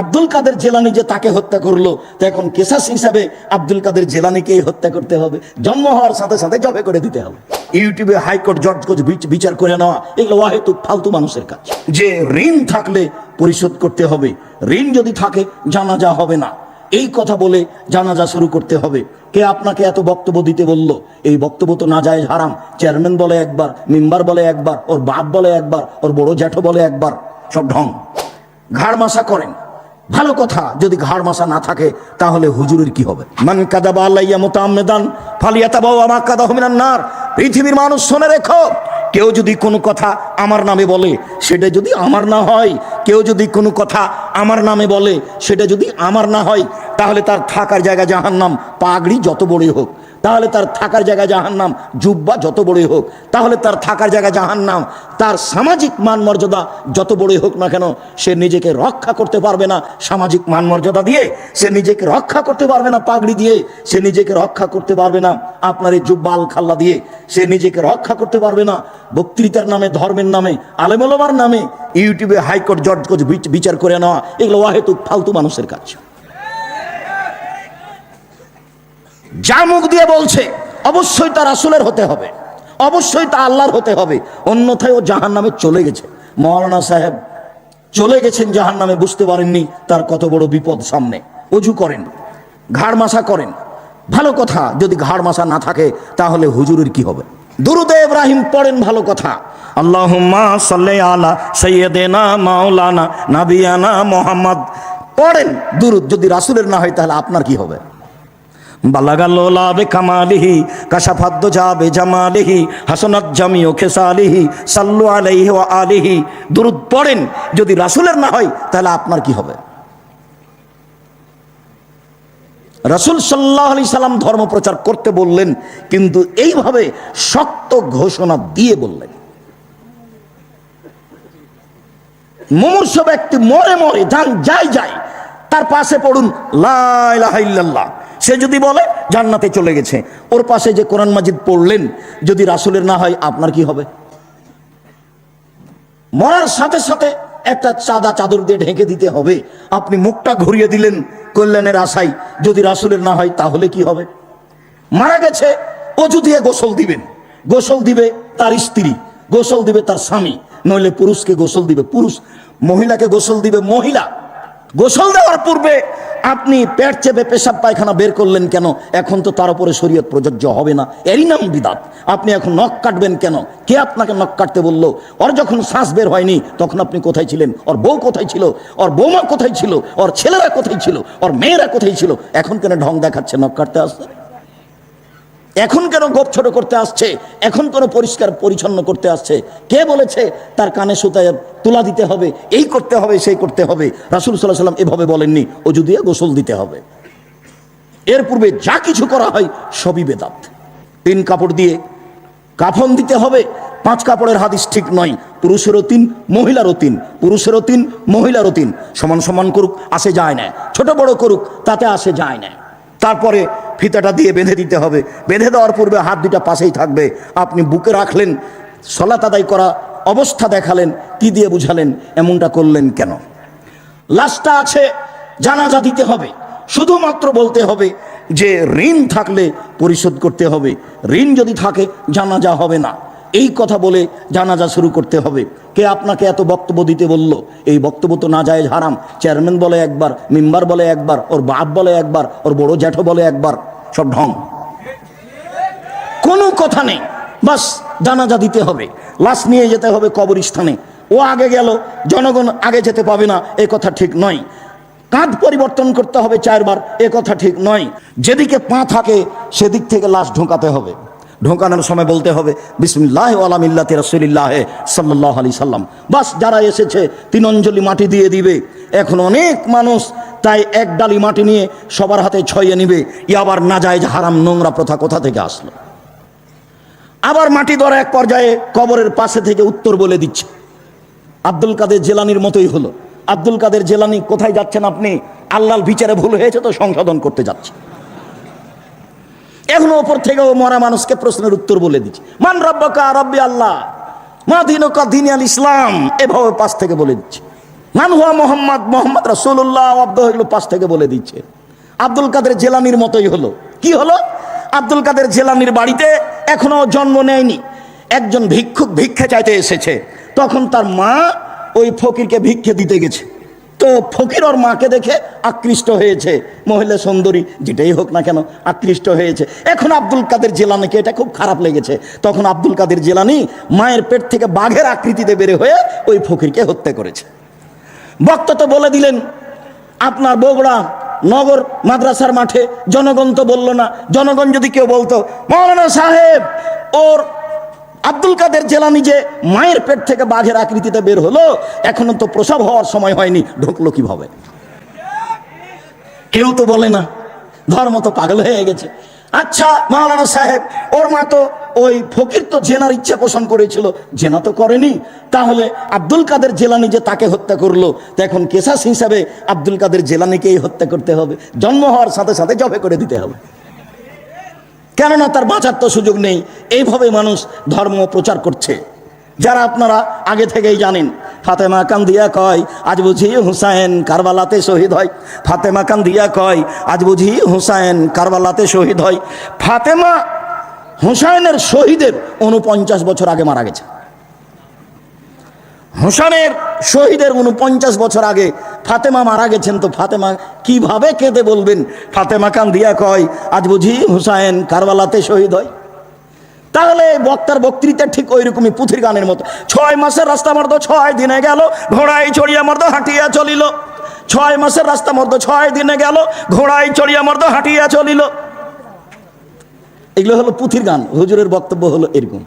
আব্দুল কাদের জেলানি যে তাকে হত্যা করল, তো এখন কেসাস হিসাবে আব্দুল কাদের জেলানিকেই হত্যা করতে হবে। জন্ম হওয়ার সাথে সাথে জবে করে দিতে হবে। ইউটিউবে হাইকোর্ট জজ বিচার করে নেওয়া, এগুলো অহেতুক ফালতু মানুষের কাজ। যে ঋণ থাকলে পরিশোধ করতে হবে। ঋণ যদি থাকে, জানাজা হবে না। এই কথা বলে জানাজা শুরু করতে হবে। কে আপনাকে এত বক্তব্য দিতে বলল? এই বক্তব্য তো না যায় হারাম। চেয়ারম্যান বলে একবার, মেম্বার বলে একবার, ওর বাপ বলে একবার, ওর বড় জ্যাঠো বলে একবার। সব ঢং। ঘাড় মাসা করেন। ভালো কথা যদি ঘাড় মাসা না থাকে, তাহলে হুজুরের কি হবে? মান কাদাবা আল্লাইয়া মুতাআম্মিদান, ফালিয়াতাবাউ আমা কাদাহু মিনান নার। পৃথিবীর মানুষ শুনে রেখো, কেউ যদি কোনো কথা আমার নামে বলে, সেটা যদি আমার না হয়, কেউ যদি কোনো কথা আমার নামে বলে, সেটা যদি আমার না হয়, তাহলে তার থাকার জায়গা জাহান্নাম, পাগড়ি যত বড়ই হোক। তাহলে তার থাকার জায়গা জাহান নাম জুব্বা যত বড়ই হোক, তাহলে তার থাকার জায়গা জাহান নাম তার সামাজিক মান মর্যাদা যত বড়ই হোক না কেন, সে নিজেকে রক্ষা করতে পারবে না সামাজিক মান মর্যাদা দিয়ে, সে নিজেকে রক্ষা করতে পারবে না পাগড়ি দিয়ে, সে নিজেকে রক্ষা করতে পারবে না আপনার এই জুব্বা আল খাল্লা দিয়ে, সে নিজেকে রক্ষা করতে পারবে না বক্তৃতার নামে, ধর্মের নামে, আলেমলমার নামে, ইউটিউবে হাইকোর্ট জজ বিচার করে নেওয়া, এগুলো অহেতুক ফালতু মানুষের কাজ। যা মুখ দিয়ে বলছে, অবশ্যই তার আসলের হতে হবে। অবশ্যই তা আল্লাহর হতে হবে। অন্যথায় ও জাহান নামে চলে গেছে। মৌলানা সাহেব চলে গেছেন জাহান নামে বুঝতে পারেননি তার কত বড় বিপদ সামনে। অজু করেন, ঘাড় মাসা করেন। ভালো কথা, যদি ঘাড় মাসা না থাকে, তাহলে হুজুরের কি হবে? দুরুদে ইব্রাহিম পড়েন ভালো কথা। আল্লাহুম্মা সাল্লি আলা সাইয়্যিদিনা মাওলানা নাবিয়ানা মুহাম্মদ। পড়েন দুরুদ, যদি রাসূলের না হয়, তাহলে আপনার কি হবে? বালাগাল্লোলা বে কামালিহি, কাশাফাদ্দ যাবে জামালিহি, হাসনাত জামিও খেসালিহি, সাল্লু আলাইহি ওয়া আলিহি। দুরুদ পড়েন, যদি রাসূলের না হয়, তাহলে আপনার কি হবে? রাসূল সাল্লাহ আলি সাল্লাম ধর্ম প্রচার করতে বললেন, কিন্তু এইভাবে শক্ত ঘোষণা দিয়ে বললেন। মুমূর্ষ ব্যক্তি মরে মরে যান, যাই যায় তার পাশে পড়ুন লাইল্লাহ সে যদি বলে, জান্নাতে চলে গেছে। ওর পাশে যে কোরআন মাজিদ পড়লেন, যদি রাসুলের না হয়, আপনার কি হবে? মরার সাথে সাথে একটা চাদা চাদর দিয়ে ঢেকে দিতে হবে। আপনি মুখটা ঘুরিয়ে দিলেন, কল্যাণের আশাই যদি রাসুলের না হয়, তাহলে কি হবে? মারা গেছে, অজু দিয়ে গোসল দিবেন। গোসল দিবে তার স্ত্রী, গোসল দিবে তার স্বামী, নইলে পুরুষকে গোসল দিবে পুরুষ, মহিলাকে গোসল দিবে মহিলা। গোসল দেওয়ার পূর্বে আপনি পেট চেপে পেশাব পায়খানা বের করলেন কেন? এখন তো তার উপরে শরীয়ত প্রযোজ্য হবে না। এরই নাম বিদাত। আপনি এখন নখ কাটবেন কেন? কে আপনাকে নখ কাটতে বলল? ওর যখন শ্বাস বের হয়নি, তখন আপনি কোথায় ছিলেন? ওর বউ কোথায় ছিল? ওর বৌমা কোথায় ছিল? ওর ছেলেরা কোথায় ছিল? ওর মেয়েরা কোথায় ছিল? এখন কেন ঢং দেখাচ্ছে নখ কাটতে আসছে এখন কেন গোপ ছোট করতে আসছে? এখন কেন পরিষ্কার পরিচ্ছন্ন করতে আসছে? কে বলেছে তার কানে সুতায় তুলা দিতে হবে? এই করতে হবে, সেই করতে হবে। রাসুল সাল্লাহ সাল্লাম এভাবে বলেননি, অজু দিয়ে গোসল দিতে হবে। এর পূর্বে যা কিছু করা হয় সবই বেদাত। তিন কাপড় দিয়ে কাফন দিতে হবে, পাঁচ কাপড়ের হাদিস ঠিক নয়। পুরুষেরও তিন, মহিলারও তিন। পুরুষেরও তিন, মহিলারও তিন। সমান সমান করুক, আসে যায় না। ছোট বড় করুক, তাতে আসে যায় না। তারপরে ফিতাটা দিয়ে বেঁধে দিতে হবে। বেঁধে দেওয়ার পূর্বে হাত দুটা পাশেই থাকবে। আপনি বুকে রাখলেন সলাত আদায় করা অবস্থা দেখালেন, কি দিয়ে বুঝালেন, এমনটা করলেন কেন? লাশটা আছে, জানাজা দিতে হবে। শুধুমাত্র বলতে হবে যে ঋণ থাকলে পরিশোধ করতে হবে। ঋণ যদি থাকে, জানাজা হবে না। এই কথা বলে জানাজা শুরু করতে হবে। কে আপনাকে এত বক্তব্য দিতে বলল? এই বক্তব্য তো না যায় হারাম। চেয়ারম্যান বলে একবার, মেম্বার বলে একবার, ওর বাপ বলে একবার, ওর বড় জ্যাঠো বলে একবার, সব ঢং। কোনো কথা নেই। বাস জানাজা দিতে হবে। লাশ নিয়ে যেতে হবে কবরস্থানে। ও আগে গেল, জনগণ আগে যেতে পাবে না, এ কথা ঠিক নয়। কাঁধ পরিবর্তন করতে হবে চারবার, এ কথা ঠিক নয়। যেদিকে পা থাকে, সেদিক থেকে লাশ ঢোকাতে হবে। ঢোকানোর সময় বলতে হবে, বিসমিল্লাহ আলামিল্লাহ রসুলিল্লাহ সাল্লাহ আলি সাল্লাম। বাস যারা এসেছে, তিন অঞ্জলি মাটি দিয়ে দিবে। এখন অনেক মানুষ তাই এক ডালি মাটি নিয়ে সবার হাতে ছয়ে নিবে। ই আবার না যায় যে হারাম নোংরা প্রথা কোথা থেকে আসলো? আবার মাটি ধরা এক পর্যায়ে কবরের পাশে থেকে উত্তর বলে দিচ্ছে। আব্দুল কাদের জেলানির মতোই হলো। আব্দুল কাদের জেলানি, কোথায় যাচ্ছেন আপনি? আল্লাহর বিচারে ভুল হয়েছে তো সংশোধন করতে যাচ্ছে এখন ওপর থেকে ও মরা মানুষকে প্রশ্নের উত্তর বলে দিচ্ছে। মান রব্বকা রব্বি আল্লাহ, মা দিনকা দিন আল ইসলাম, এভাবে পাশ থেকে বলে দিচ্ছে। মান হুয়া মোহাম্মদ মোহাম্মদ রাসূলুল্লাহ অব্দ এগুলো পাশ থেকে বলে দিচ্ছে। আব্দুল কাদের জেলানির মতোই হলো। কি হলো? আব্দুল কাদের জেলানির বাড়িতে এখনও জন্ম নেয়নি। একজন ভিক্ষুক ভিক্ষা চাইতে এসেছে। তখন তার মা ওই ফকিরকে ভিক্ষে দিতে গেছে। তো ফকির ওর মাকে দেখে আকৃষ্ট হয়েছে। মহিলা সুন্দরী, যেটাই হোক না কেন, আকৃষ্ট হয়েছে। এখন আব্দুল কাদের জেলানিকে এটা খুব খারাপ লেগেছে। তখন আব্দুল কাদের জেলানি মায়ের পেট থেকে বাঘের আকৃতিতে বেড়ে হয়ে ওই ফকিরকে হত্যা করেছে। বক্তা তো বলে দিলেন, আপনার বগুড়া নগর মাদ্রাসার মাঠে জনগণ তো বলল না, জনগণ যদি কেউ বলতো, মৌলানা সাহেব, ওর আব্দুল কাদের জেলানি যে মায়ের পেট থেকে বাঘের আকৃতিতে বের হলো, এখনও তো প্রসব হওয়ার সময় হয়নি, ঢুকলো কীভাবে? কেউ তো বলে না, ধর্ম তো পাগল হয়ে গেছে। আচ্ছা মাওলানা সাহেব, ওর মা তো ওই ফকির তো জেনার ইচ্ছা পোষণ করেছিল, জেনা তো করেনি। তাহলে আব্দুল কাদের জেলানি যে তাকে হত্যা করল, তো এখন কেসাস হিসাবে আব্দুল কাদের জেলানিকেই হত্যা করতে হবে। জন্ম হওয়ার সাথে সাথে জবে করে দিতে হবে। কেননা তার বাঁচার তো সুযোগ নেই। এইভাবে মানুষ ধর্ম প্রচার করছে। যারা আপনারা আগে থেকেই জানেন, ফাতেমা কান্দিয়া কয়, আজ বুঝি হুসাইন কারবালাতে শহীদ হয়। ফাতেমা কান্দিয়া কয়, আজ বুঝি হুসাইন কারবালাতে শহীদ হয়। ফাতেমা হুসাইনের শহীদের উনপঞ্চাশ বছর আগে মারা গেছে। হোসানের শহীদের উনপঞ্চাশ বছর আগে ফাতেমা মারা গেছেন, তো ফাতেমা কীভাবে কেঁদে বলবেন? ফাতেমা কান দিয়া কয়, আজ বুঝি হুসাইন কারবালাতে শহীদ হয়। তাহলে বক্তার বক্তৃতা ঠিক ওই রকমই পুথির গানের মতো। ছয় মাসের রাস্তা মর্দ ছয় দিনে গেল, ঘোড়ায় চড়িয়া মর্দ হাঁটিয়া চলিল। ছয় মাসের রাস্তা মর্দ ছয় দিনে গেল, ঘোড়ায় চড়িয়া মর্দ হাঁটিয়া চলিল। এগুলো হলো পুথির গান, হুজুরের বক্তব্য হলো এরকম।